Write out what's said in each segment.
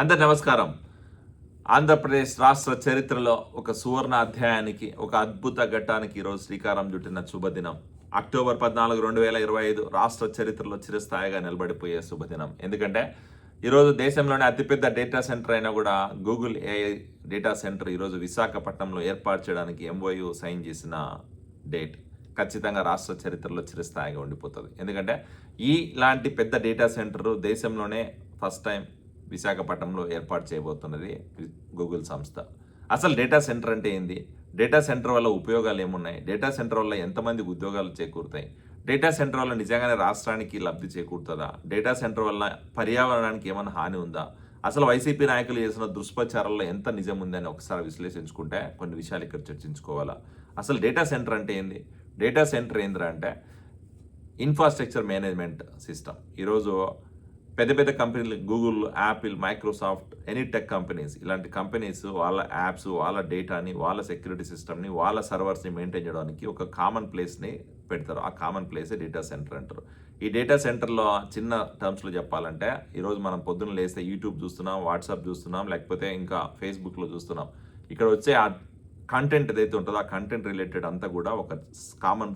అందరి నమస్కారం. ఆంధ్రప్రదేశ్ రాష్ట్ర చరిత్రలో ఒక సువర్ణ అధ్యాయానికి ఒక అద్భుత ఘట్టానికి ఈరోజు శ్రీకారం చుట్టిన శుభదినం. అక్టోబర్ పద్నాలుగు రెండు వేల ఇరవై ఐదు రాష్ట్ర చరిత్రలో చిరస్థాయిగా నిలబడిపోయే శుభదినం. ఎందుకంటే ఈరోజు దేశంలోనే అతిపెద్ద డేటా సెంటర్ అయినా కూడా గూగుల్ ఏఐ డేటా సెంటర్ ఈరోజు విశాఖపట్నంలో ఏర్పాటు చేయడానికి ఎంఓయు సైన్ చేసిన డేట్ ఖచ్చితంగా రాష్ట్ర చరిత్రలో చిరస్థాయిగా ఉండిపోతుంది. ఎందుకంటే ఈ లాంటి పెద్ద డేటా సెంటర్ దేశంలోనే ఫస్ట్ టైం విశాఖపట్నంలో ఏర్పాటు చేయబోతున్నది గూగుల్ సంస్థ. అసలు డేటా సెంటర్ అంటే ఏంది? డేటా సెంటర్ వల్ల ఉపయోగాలు ఏమున్నాయి? డేటా సెంటర్ వల్ల ఎంతమంది ఉద్యోగాలు చేకూరుతాయి? డేటా సెంటర్ వల్ల నిజంగానే రాష్ట్రానికి లబ్ధి చేకూరుతుందా? డేటా సెంటర్ వల్ల పర్యావరణానికి ఏమైనా హాని ఉందా? అసలు వైసీపీ నాయకులు చేసిన దుష్ప్రచారాల్లో ఎంత నిజం ఉందని ఒకసారి విశ్లేషించుకుంటే కొన్ని విషయాలు ఇక్కడ చర్చించుకోవాలా. అసలు డేటా సెంటర్ అంటే ఏంది? డేటా సెంటర్ ఏంద్రా అంటే ఇన్ఫ్రాస్ట్రక్చర్ మేనేజ్మెంట్ సిస్టమ్. ఈరోజు పెద్ద పెద్ద కంపెనీలు Google Apple Microsoft any tech companies ఇలాంటి కంపెనీస్ వాళ్ళ యాప్స్ వాళ్ళ డేటాని వాళ్ళ సెక్యూరిటీ సిస్టమ్ని వాళ్ళ సర్వర్స్ని మెయింటైన్ చేయడానికి ఒక కామన్ ప్లేస్ని పెడతారు. ఆ కామన్ ప్లేసే డేటా సెంటర్ అంటారు. ఈ డేటా సెంటర్లో చిన్న టర్మ్స్లో చెప్పాలంటే ఈరోజు మనం పొద్దున్న లేస్తే యూట్యూబ్ చూస్తున్నాం వాట్సాప్ చూస్తున్నాం లేకపోతే ఇంకా ఫేస్బుక్లో చూస్తున్నాం. ఇక్కడ వచ్చే ఆ కంటెంట్ ఏదైతే ఉంటుందో ఆ కంటెంట్ రిలేటెడ్ అంతా కూడా ఒక కామన్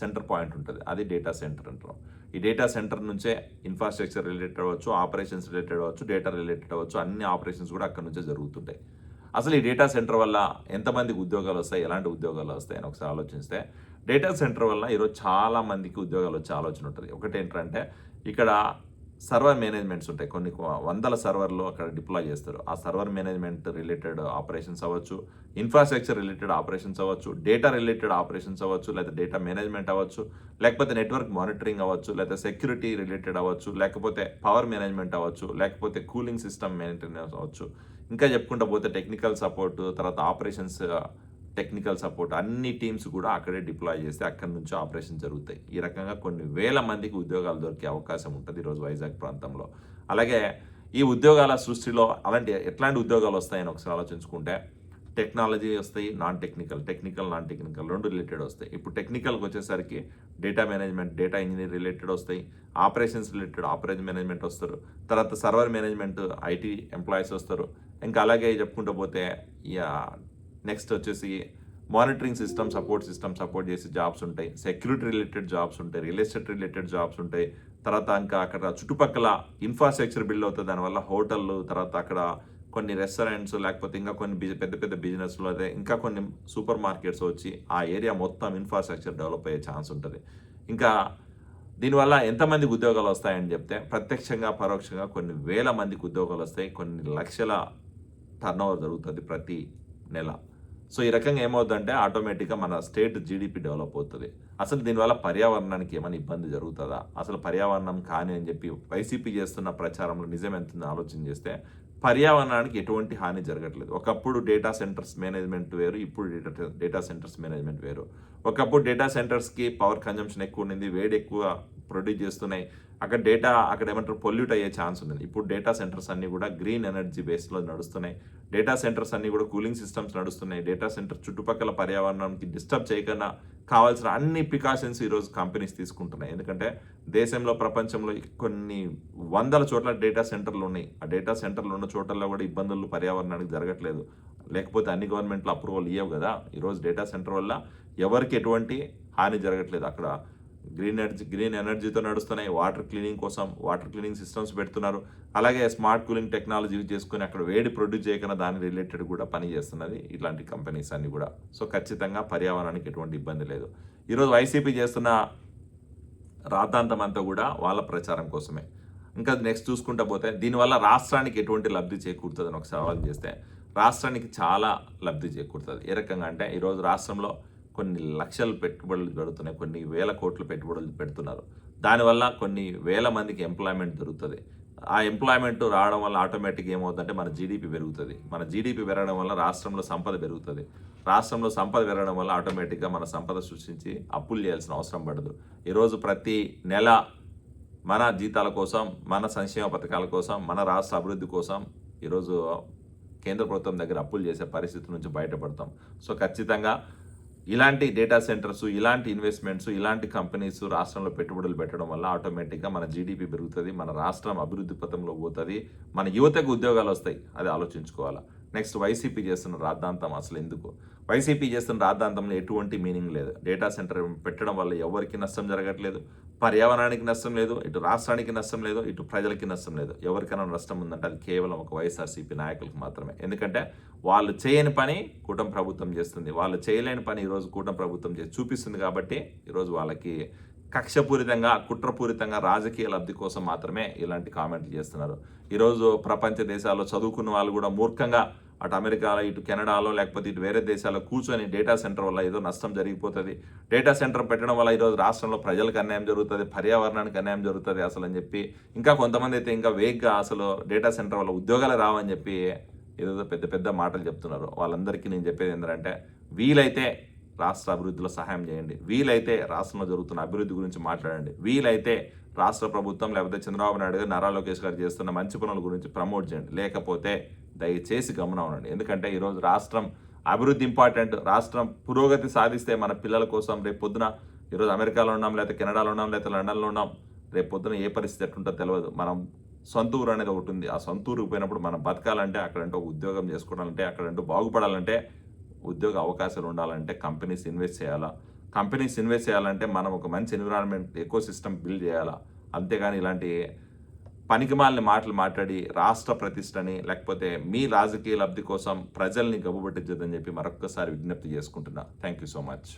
సెంటర్ పాయింట్ ఉంటుంది. అది డేటా సెంటర్ అంటారు. ఈ డేటా సెంటర్ నుంచే ఇన్ఫ్రాస్ట్రక్చర్ రిలేటెడ్ అవ్వచ్చు ఆపరేషన్స్ రిలేటెడ్ అవ్వచ్చు డేటా రిలేటెడ్ అవ్వచ్చు అన్ని ఆపరేషన్స్ కూడా అక్కడ నుంచే జరుగుతుంటాయి. అసలు ఈ డేటా సెంటర్ వల్ల ఎంతమందికి ఉద్యోగాలు వస్తాయి ఎలాంటి ఉద్యోగాలు వస్తాయి అని ఒకసారి ఆలోచిస్తే డేటా సెంటర్ వల్ల ఈరోజు చాలా మందికి ఉద్యోగాలు వచ్చే ఆలోచన ఉంటుంది. ఒకటి ఏంటంటే ఇక్కడ సర్వర్ మేనేజ్మెంట్స్ ఉంటాయి. కొన్ని వందల సర్వర్లు అక్కడ డిప్లాయ్ చేస్తారు. ఆ సర్వర్ మేనేజ్మెంట్ రిలేటెడ్ ఆపరేషన్స్ అవ్వచ్చు ఇన్ఫ్రాస్ట్రక్చర్ రిలేటెడ్ ఆపరేషన్స్ అవ్వచ్చు డేటా రిలేటెడ్ ఆపరేషన్స్ అవ్వచ్చు లేదా డేటా మేనేజ్మెంట్ అవ్వచ్చు లేకపోతే నెట్వర్క్ మానిటరింగ్ అవ్వచ్చు లేదా సెక్యూరిటీ రిలేటెడ్ అవ్వచ్చు లేకపోతే పవర్ మేనేజ్మెంట్ అవ్వచ్చు లేకపోతే కూలింగ్ సిస్టమ్ మెయింటెనెన్స్ అవ్వచ్చు. ఇంకా చెప్పుకుంటా పోతే టెక్నికల్ సపోర్ట్ తర్వాత ఆపరేషన్స్ టెక్నికల్ సపోర్ట్ అన్ని టీమ్స్ కూడా అక్కడే డిప్లాయ్ చేస్తే అక్కడి నుంచి ఆపరేషన్ జరుగుతాయి. ఈ రకంగా కొన్ని వేల మందికి ఉద్యోగాలు దొరికే అవకాశం ఉంటుంది ఈరోజు వైజాగ్ ప్రాంతంలో. అలాగే ఈ ఉద్యోగాల సృష్టిలో అలాంటి ఎట్లాంటి ఉద్యోగాలు వస్తాయని ఒకసారి ఆలోచించుకుంటే టెక్నాలజీ వస్తాయి non technical technical non technical రెండు రిలేటెడ్ వస్తాయి. ఇప్పుడు టెక్నికల్కి వచ్చేసరికి data management data engineer related వస్తాయి ఆపరేషన్స్ రిలేటెడ్ ఆపరేషన్ మేనేజ్మెంట్ వస్తారు తర్వాత సర్వర్ మేనేజ్మెంట్ ఐటీ ఎంప్లాయీస్ వస్తారు. ఇంకా అలాగే చెప్పుకుంటూ పోతే నెక్స్ట్ వచ్చేసి monitoring system support system support చేసే జాబ్స్ ఉంటాయి. సెక్యూరిటీ రిలేటెడ్ జాబ్స్ ఉంటాయి రియల్ ఎస్టేట్ రిలేటెడ్ జాబ్స్ ఉంటాయి. తర్వాత ఇంకా అక్కడ చుట్టుపక్కల ఇన్ఫ్రాస్ట్రక్చర్ బిల్డ్ అవుతుంది. దానివల్ల హోటళ్ళు తర్వాత అక్కడ కొన్ని రెస్టారెంట్స్ లేకపోతే ఇంకా కొన్ని బిజ పెద్ద పెద్ద బిజినెస్లు అదే ఇంకా కొన్ని సూపర్ మార్కెట్స్ వచ్చి ఆ ఏరియా మొత్తం ఇన్ఫ్రాస్ట్రక్చర్ డెవలప్ అయ్యే ఛాన్స్ ఉంటుంది. ఇంకా దీనివల్ల ఎంతమందికి ఉద్యోగాలు వస్తాయని చెప్తే ప్రత్యక్షంగా పరోక్షంగా కొన్ని వేల మందికి ఉద్యోగాలు వస్తాయి. కొన్ని లక్షల టర్న్ జరుగుతుంది ప్రతి నెల. సో ఈ రకంగా ఏమవుతుందంటే ఆటోమేటిక్గా మన స్టేట్ జీడిపి డెవలప్ అవుతుంది. అసలు దీనివల్ల పర్యావరణానికి ఏమైనా ఇబ్బంది జరుగుతుందా? అసలు పర్యావరణం కాని అని చెప్పి వైసీపీ చేస్తున్న ప్రచారంలో నిజం ఎంత ఆలోచన చేస్తే పర్యావరణానికి ఎటువంటి హాని జరగట్లేదు. ఒకప్పుడు డేటా సెంటర్స్ మేనేజ్మెంట్ వేరు ఇప్పుడు డేటా డేటా సెంటర్స్ మేనేజ్మెంట్ వేరు. ఒకప్పుడు డేటా సెంటర్స్కి పవర్ కన్జంప్షన్ ఎక్కువ ఉండింది వేడి ఎక్కువ ప్రొడ్యూస్ చేస్తున్నాయి. అక్కడ డేటా అక్కడ ఏమంటారు పొల్యూట్ అయ్యే ఛాన్స్ ఉంది ఇప్పుడు డేటా సెంటర్స్ అన్నీ కూడా గ్రీన్ ఎనర్జీ బేస్లో నడుస్తున్నాయి. డేటా సెంటర్స్ అన్నీ కూడా కూలింగ్ సిస్టమ్స్ నడుస్తున్నాయి. డేటా సెంటర్ చుట్టుపక్కల పర్యావరణానికి డిస్టర్బ్ చేయకుండా కావాల్సిన అన్ని ప్రికాషన్స్ ఈరోజు కంపెనీస్ తీసుకుంటున్నాయి. ఎందుకంటే దేశంలో ప్రపంచంలో కొన్ని వందల చోట్ల డేటా సెంటర్లు ఉన్నాయి. ఆ డేటా సెంటర్లు ఉన్న చోట్లలో కూడా ఇబ్బందులు పర్యావరణానికి జరగట్లేదు. లేకపోతే అన్ని గవర్నమెంట్లు అప్రూవల్ ఇవ్వవు కదా. ఈరోజు డేటా సెంటర్ వల్ల ఎవరికి ఎటువంటి హాని జరగట్లేదు అక్కడ. గ్రీన్ ఎనర్జీ గ్రీన్ ఎనర్జీతో నడుస్తున్నాయి. వాటర్ క్లీనింగ్ కోసం వాటర్ క్లీనింగ్ సిస్టమ్స్ పెడుతున్నారు. అలాగే స్మార్ట్ కూలింగ్ టెక్నాలజీ యూజ్ చేసుకుని అక్కడ వేడి ప్రొడ్యూస్ చేయకుండా దాని రిలేటెడ్ కూడా పని చేస్తున్నది ఇలాంటి కంపెనీస్ అన్నీ కూడా. సో ఖచ్చితంగా పర్యావరణానికి ఎటువంటి ఇబ్బంది లేదు. ఈరోజు వైసీపీ చేస్తున్న రాతాంతం అంతా కూడా వాళ్ళ ప్రచారం కోసమే. ఇంకా నెక్స్ట్ చూసుకుంటా పోతే దీనివల్ల రాష్ట్రానికి ఎటువంటి లబ్ధి చేకూరుతుందని ఒక సవాల్ చేస్తే రాష్ట్రానికి చాలా లబ్ధి చేకూరుతుంది. ఏ రకంగా అంటే ఈరోజు రాష్ట్రంలో కొన్ని లక్షలు పెట్టుబడులు పెడుతున్నాయి కొన్ని వేల కోట్ల పెట్టుబడులు పెడుతున్నారు. దానివల్ల కొన్ని వేల మందికి ఎంప్లాయ్మెంట్ దొరుకుతుంది. ఆ ఎంప్లాయ్మెంట్ రావడం వల్ల ఆటోమేటిక్ ఏమవుతుందంటే మన జీడిపి పెరుగుతుంది. మన జీడిపి పెరగడం వల్ల రాష్ట్రంలో సంపద పెరుగుతుంది. రాష్ట్రంలో సంపద పెరగడం వల్ల ఆటోమేటిక్గా మన సంపద సృష్టించి అప్పులు చేయాల్సిన అవసరం పడదు. ఈరోజు ప్రతి నెల మన జీతాల కోసం మన సంక్షేమ పథకాల కోసం మన రాష్ట్ర అభివృద్ధి కోసం ఈరోజు కేంద్ర ప్రభుత్వం దగ్గర అప్పులు చేసే పరిస్థితి నుంచి బయటపడతాం. సో ఖచ్చితంగా ఇలాంటి డేటా సెంటర్స్ ఇలాంటి ఇన్వెస్ట్మెంట్స్ ఇలాంటి కంపెనీస్ రాష్ట్రంలో పెట్టుబడులు పెట్టడం వల్ల ఆటోమేటిక్గా మన జీడిపి పెరుగుతుంది మన రాష్ట్రం అభివృద్ధి పథంలో పోతుంది మన యువతకు ఉద్యోగాలు వస్తాయి అది ఆలోచించుకోవాలా. నెక్స్ట్ వైసీపీ చేస్తున్న రాద్ధాంతం అసలు ఎందుకు? వైసీపీ చేస్తున్న రాద్ధాంతంలో ఎటువంటి మీనింగ్ లేదు. డేటా సెంటర్ పెట్టడం వల్ల ఎవరికి నష్టం జరగట్లేదు? పర్యావరణానికి నష్టం లేదు ఇటు రాష్ట్రానికి నష్టం లేదు ఇటు ప్రజలకి నష్టం లేదు. ఎవరికైనా నష్టం ఉందంటే అది కేవలం ఒక వైఎస్ఆర్సీపీ నాయకులకు మాత్రమే. ఎందుకంటే వాళ్ళు చేయని పని కూటమి ప్రభుత్వం చేస్తుంది. వాళ్ళు చేయలేని పని ఈరోజు కూటమి ప్రభుత్వం చేసి చూపిస్తుంది కాబట్టి ఈరోజు వాళ్ళకి కక్షపూరితంగా కుట్రపూరితంగా రాజకీయ లబ్ధి కోసం మాత్రమే ఇలాంటి కామెంట్లు చేస్తున్నారు. ఈరోజు ప్రపంచ దేశాల్లో చదువుకున్న వాళ్ళు కూడా మూర్ఖంగా అటు అమెరికాలో ఇటు కెనడాలో లేకపోతే ఇటు వేరే దేశాల్లో కూర్చొని డేటా సెంటర్ వల్ల ఏదో నష్టం జరిగిపోతుంది. డేటా సెంటర్ పెట్టడం వల్ల ఈరోజు రాష్ట్రంలో ప్రజలకు అన్యాయం జరుగుతుంది పర్యావరణానికి అన్యాయం జరుగుతుంది అసలు అని చెప్పి ఇంకా కొంతమంది అయితే ఇంకా వేగ్గా అసలు డేటా సెంటర్ వల్ల ఉద్యోగాలు రావని చెప్పి ఏదో పెద్ద పెద్ద మాటలు చెప్తున్నారు. వాళ్ళందరికీ నేను చెప్పేది ఏంటంటే వీలైతే రాష్ట్ర అభివృద్ధిలో సహాయం చేయండి. వీలైతే రాష్ట్రంలో జరుగుతున్న అభివృద్ధి గురించి మాట్లాడండి. వీలైతే రాష్ట్ర ప్రభుత్వం లేకపోతే చంద్రబాబు నాయుడు గారు నారా లోకేష్ గారు చేస్తున్న మంచి పనుల గురించి ప్రమోట్ చేయండి. లేకపోతే దయచేసి గమనం ఉండండి. ఎందుకంటే ఈరోజు రాష్ట్రం అభివృద్ధి ఇంపార్టెంట్ రాష్ట్రం పురోగతి సాధిస్తే మన పిల్లల కోసం రేపు పొద్దున ఈరోజు అమెరికాలో ఉన్నాం లేకపోతే కెనడాలో ఉన్నాం లేకపోతే లండన్లో ఉన్నాం రేపు పొద్దున ఏ పరిస్థితి ఎట్లుంటుందో తెలియదు మనం సొంత ఊరు అనేది ఒకటి ఉంది. ఆ సొంత ఊరుకు పోయినప్పుడు మనం బతకాలంటే అక్కడంటూ ఉద్యోగం చేసుకోవాలంటే అక్కడంటూ బాగుపడాలంటే ఉద్యోగ అవకాశాలు ఉండాలంటే కంపెనీస్ ఇన్వెస్ట్ చేయాలా? కంపెనీస్ ఇన్వెస్ట్ చేయాలంటే మనం ఒక మంచి ఎన్విరాన్మెంట్ ఎకో సిస్టమ్ బిల్డ్ చేయాలా? అంతేగాని ఇలాంటి పనికిమాలిన మాటలు మాట్లాడి రాష్ట్ర ప్రతిష్టని లేకపోతే మీ రాజకీయ లబ్ధి కోసం ప్రజల్ని గబ్బుబట్టించదని చెప్పి మరొక్కసారి విజ్ఞప్తి చేసుకుంటున్నా. Thank you so much